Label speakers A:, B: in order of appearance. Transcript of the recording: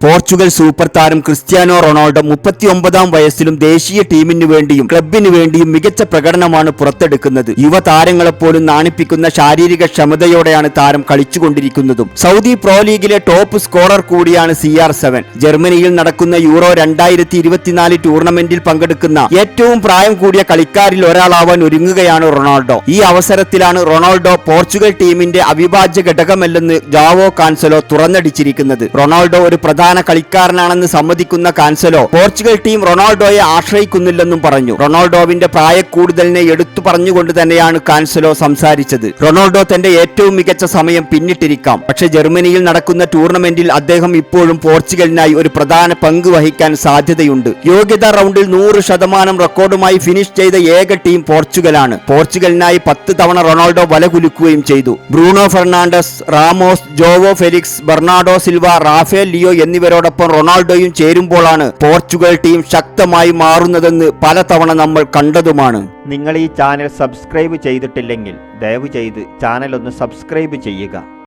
A: Portugal super താരം Cristiano Ronaldo മുപ്പത്തിയൊമ്പതാം വയസ്സിലും ദേശീയ ടീമിന് വേണ്ടിയും ക്ലബിന് വേണ്ടിയും മികച്ച പ്രകടനമാണ് പുറത്തെടുക്കുന്നത്. യുവതാരങ്ങളെപ്പോലും നാണിപ്പിക്കുന്ന ശാരീരിക ക്ഷമതയോടെയാണ് താരം കളിച്ചുകൊണ്ടിരിക്കുന്നതും. സൗദി പ്രോ ലീഗിലെ ടോപ്പ് സ്കോറർ കൂടിയാണ് സി ആർ സെവൻ. ജർമ്മനിയിൽ നടക്കുന്ന യൂറോ രണ്ടായിരത്തി ഇരുപത്തിനാല് ടൂർണമെന്റിൽ പങ്കെടുക്കുന്ന ഏറ്റവും പ്രായം കൂടിയ കളിക്കാരിൽ ഒരാളാവാൻ ഒരുങ്ങുകയാണ് റൊണാൾഡോ. ഈ അവസരത്തിലാണ് റൊണാൾഡോ പോർച്ചുഗൽ ടീമിന്റെ അവിഭാജ്യ ഘടകമല്ലെന്ന് ജാവോ കാൻസലോ തുറന്നടിച്ചിരിക്കുന്നത്. റൊണാൾഡോ ഒരു പ്രധാന കളിക്കാരനാണെന്ന് സമ്മതിക്കുന്ന കാൻസലോ പോർച്ചുഗൽ ടീം റൊണാൾഡോയെ ആശ്രയിക്കുന്നില്ലെന്നും പറഞ്ഞു. റൊണാൾഡോവിന്റെ പ്രായക്കൂടുതലിനെ എടുത്തു പറഞ്ഞുകൊണ്ട് തന്നെയാണ് കാൻസലോ സംസാരിച്ചത്. റൊണാൾഡോ തന്റെ ഏറ്റവും മികച്ച സമയം പിന്നിട്ടിരിക്കാം. പക്ഷേ ജർമ്മനിയിൽ നടക്കുന്ന ടൂർണമെന്റിൽ അദ്ദേഹം ഇപ്പോഴും പോർച്ചുഗലിനായി ഒരു പ്രധാന പങ്ക് വഹിക്കാൻ സാധ്യതയുണ്ട്. യോഗ്യതാ റൗണ്ടിൽ നൂറ് ശതമാനം റെക്കോർഡുമായി ഫിനിഷ് ചെയ്ത ഏക ടീം പോർച്ചുഗലാണ്. പോർച്ചുഗലിനായി പത്ത് തവണ റൊണാൾഡോ വലകുലുക്കുകയും ചെയ്തു. Bruno Fernandes Ramos Joao Felix Bernardo Silva Rafael Leao എന്നിവരോടൊപ്പം റൊണാൾഡോയും ചേരുമ്പോഴാണ് പോർച്ചുഗൽ ടീം ശക്തമായി മാറുന്നതെന്ന് പലതവണ നമ്മൾ കണ്ടതുമാണ്.
B: നിങ്ങൾ ഈ ചാനൽ സബ്സ്ക്രൈബ് ചെയ്തിട്ടില്ലെങ്കിൽ ദയവ് ചെയ്ത് ചാനൽ ഒന്ന് സബ്സ്ക്രൈബ് ചെയ്യുക.